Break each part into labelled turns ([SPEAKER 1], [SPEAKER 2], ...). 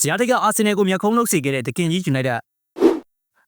[SPEAKER 1] ဇယားတိတ်ကအာဆင်နယ်ကိုမျက်ခုံးလုပ်စေခဲ့တဲ့တကင်ကြီးယူနိုက်တက်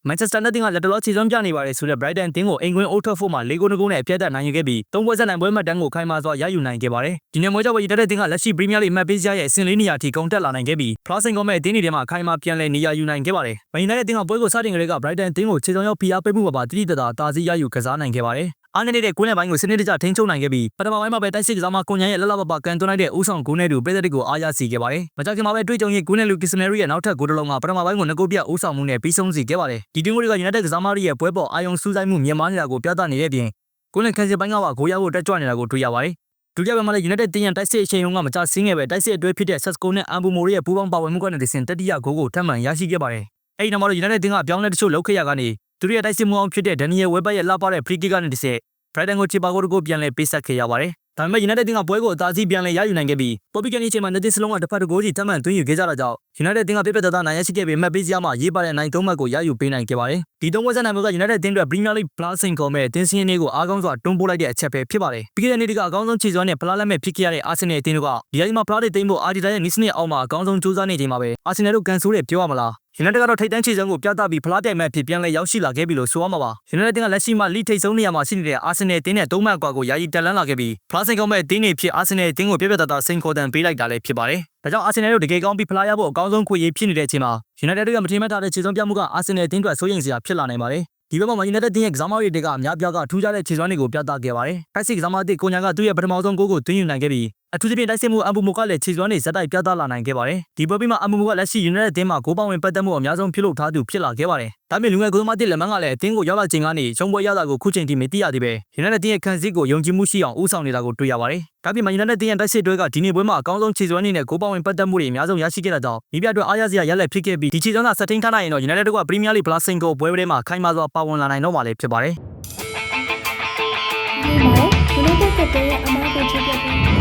[SPEAKER 1] မန်ချက်စတာနဲ့တင်ကလက်တလောခြေစွမ်းပြနေပါတယ်ဆိုတဲ့ Brighton တင်းကိုအင်ကွင်း Old Trafford မှာ၄ဂိုး2ဂိုးနဲ့အပြတ်သက်နိုင်ယူခဲ့ပြီးသုံးပွဲဆက်နိုင်ပွဲမှတ်တမ်းကိုခိုင်မာစွာရယူနိုင်ခဲ့ပါတယ်။ဒီနေ့မွေးကြပွဲရတဲ့တင်းကလက်ရှိ Premier League မှတ်ပေးစရရဲ့အဆင့်လေးနေရာထိကုန်တက်လာနိုင်ခဲ့ပြီး Flashing ကောမဲ့အတင်းတွေထဲမှာခိုင်မာပြန်လည်နေရာယူနိုင်ခဲ့ပါတယ်။မန်ယူနိုက်တက်တင်းကပွဲကိုစတင်ကလေးက Brighton တင်းကိုခြေစွမ်းရောက်ဖိအားပေးမှုပါပါတိတိတသာတာစီရယူကစားနိုင်ခဲ့ပါတယ်။ အားနေတဲ့ကွင်းလယ်ပိုင်းကိုစနစ်တကျထိန်းချုပ်နိုင်ခဲ့ပြီးပထမပိုင်းမှာပဲတိုက်စစ်ကစားမကွန်ညာရဲ့လက်လပပကန်သွင်းလိုက်တဲ့ဦးဆောင်ဂိုးနဲ့တူပြည်သက်ကိုအားရစီခဲ့ပါတယ်။မကြခင်မှာပဲတွေ့ကြုံရဲ့ဂိုးနဲ့လူကစ္စနယ်ရီရဲ့နောက်ထပ်ဂိုးတစ်လုံးကပထမပိုင်းကိုနှစ်ဂိုးပြဦးဆောင်မှုနဲ့ပြီးဆုံးစီခဲ့ပါတယ်။ဒီတင်းဂိုးတွေက United ကစားမတွေရဲ့ပွဲပေါ်အာယုံစူးစိုက်မှုမြင်မာနေတာကိုပြသနေတဲ့အပြင်ကိုလန်ကန်စီပိုင်းကပါဂိုးရဖို့တက်ကြွနေတာကိုတွေ့ရပါတယ်။ဒုတိယပိုင်းမှာလည်း United တင်းရန်တိုက်စစ်အချိန်လုံးကမကြဆင်းခဲ့ပဲတိုက်စစ်အတွဲဖြစ်တဲ့ Sesco နဲ့ Ambumo ရဲ့ပူးပေါင်းပါဝင်မှုကနေတဆင့်တတိယဂိုးကိုထပ်မံရရှိခဲ့ပါတယ်။အဲဒီနောက်မှာတော့ United တင်းကအပြောင်းလဲတချို့လုပ်ခဲ့ရကနေ သူတို့ရဲ့တိုက်စစ်မှုအောင်ဖြစ်တဲ့ Daniel Webber ရဲ့လှပတဲ့ free kick ကနေတဆင့် Brighton ကိုချီပါကိုတကိုပြန်လဲပေးဆက်ခဲ့ရပါတယ်။ဒါပေမဲ့ United တင်းကပွဲကိုအသာစီးပြန်လဲရယူနိုင်ခဲ့ပြီး Bobby Kane အချိန်မှာနှစ်သစ်စလုံးကတစ်ဖက်တစ်ဂိုးစီတတ်မှန်သွင်းယူခဲ့ကြတာကြောင့် United တင်းကပြပြတသားနိုင်ရရှိခဲ့ပြီးမှတ်ပေးစရာမှာရေးပါတဲ့နိုင်သုံးမှတ်ကိုရယူပေးနိုင်ခဲ့ပါတယ်။ဒီသုံးပွဲဆက်နိုင်မှုက United တင်းအတွက် Premier League Plus ခေါ်မဲ့တင်းစင်းလေးကိုအားကောင်းစွာတွန်းပို့လိုက်တဲ့အချက်ပဲဖြစ်ပါတယ်။ပြီးခဲ့တဲ့နေ့ကအကောင်းဆုံးခြေစွမ်းနဲ့ဖလားလက်မဲ့ဖြစ်ခဲ့ရတဲ့ Arsenal အသင်းတို့ကဒီအချိန်မှာဖလားတွေသိမ်းဖို့ Arteta ရဲ့နီးစနစ်အောက်မှာအကောင်းဆုံးကြိုးစားနေချိန်မှာပဲ Arsenal တို့ကန်ဆိုးတယ်ပြောရမလား United ကတော့ထိတ်တန့်ခြေစွမ်းကိုပြသပြီးဖလားပြိုင်မဲ့ဖြစ်ပြန်လဲရောက်ရှိလာခဲ့ပြီလို့ဆိုရမှာပါ United ကလက်ရှိမှာလိထိတ်ဆုံးနေရာမှာရှိနေတဲ့ Arsenal တင်းနဲ့သုံးမှတ်ကွာကိုယာယီတက်လန်းလာခဲ့ပြီးဖလားစိန်ကောင်းမဲ့တင်းတွေဖြစ် Arsenal တင်းကိုပြပြတသားစိန်ခေါ်တန်ပေးလိုက်တာလည်းဖြစ်ပါတယ်ဒါကြောင့် Arsenal တို့တကယ်ကောင်းပြီးဖလားရဖို့အကောင်းဆုံးခွင့်ရဖြစ်နေတဲ့အချိန်မှာ United တို့ကမထင်မှတ်ထားတဲ့ခြေစွမ်းပြမှုက Arsenal တင်းအတွက်စိုးရိမ်စရာဖြစ်လာနိုင်ပါတယ်ဒီဘက်မှာ United တင်းရဲ့ကစားမတွေတွေကအများပြားကထူးခြားတဲ့ခြေစွမ်းတွေကိုပြသခဲ့ပါတယ်။တိုက်စစ်ကစားမအသစ်ကိုညာကသူ့ရဲ့ပထမဆုံးဂိုးကိုသွင်းယူနိုင်ခဲ့ပြီး အထူးသဖြင့်တိုက်စစ်မှုအမ်ဘူမိုကလည်းခြေစွမ်းတွေဇက်တိုက်ပြသလာနိုင်ခဲ့ပါတယ်။ဒီပွဲပြီးမှအမ်ဘူမိုကလက်ရှိ United တင်းမှာဂိုးပေါင်းဝင်ပတ်သက်မှုအများဆုံးပြုလုပ်ထားသူဖြစ်လာခဲ့ပါတယ်။ဒါပေမဲ့လူငယ်ကိုသမားတစ်လက်မန်းကလည်းအတင်းကိုရောက်လာချိန်ကနေရှုံးပွဲရတာကိုခုချိန်ထိမသိရသေးပဲ United တင်းရဲ့ခံစစ်ကိုယုံကြည်မှုရှိအောင်ဦးဆောင်နေတာကိုတွေ့ရပါတယ်။ဒါပြင်မှ United တင်းရဲ့တိုက်စစ်တွေကဒီနေ့ပွဲမှာအကောင်းဆုံးခြေစွမ်းအနေနဲ့ဂိုးပေါင်းဝင်ပတ်သက်မှုတွေအများဆုံးရရှိခဲ့တာကြောင့်မိပြအတွက်အားရစရာရလဒ်ဖြစ်ခဲ့ပြီးဒီခြေစွမ်းကစက်တင်ထားနိုင်ရင်တော့ United တို့က Premier League Plus ကိုပွဲတွေမှာခိုင်မာစွာပါဝင်လာနိုင်တော့မှာလည်းဖြစ်ပါတယ်။
[SPEAKER 2] ဒီမှာ United ကတည်းကအမားကိုချပြပြီး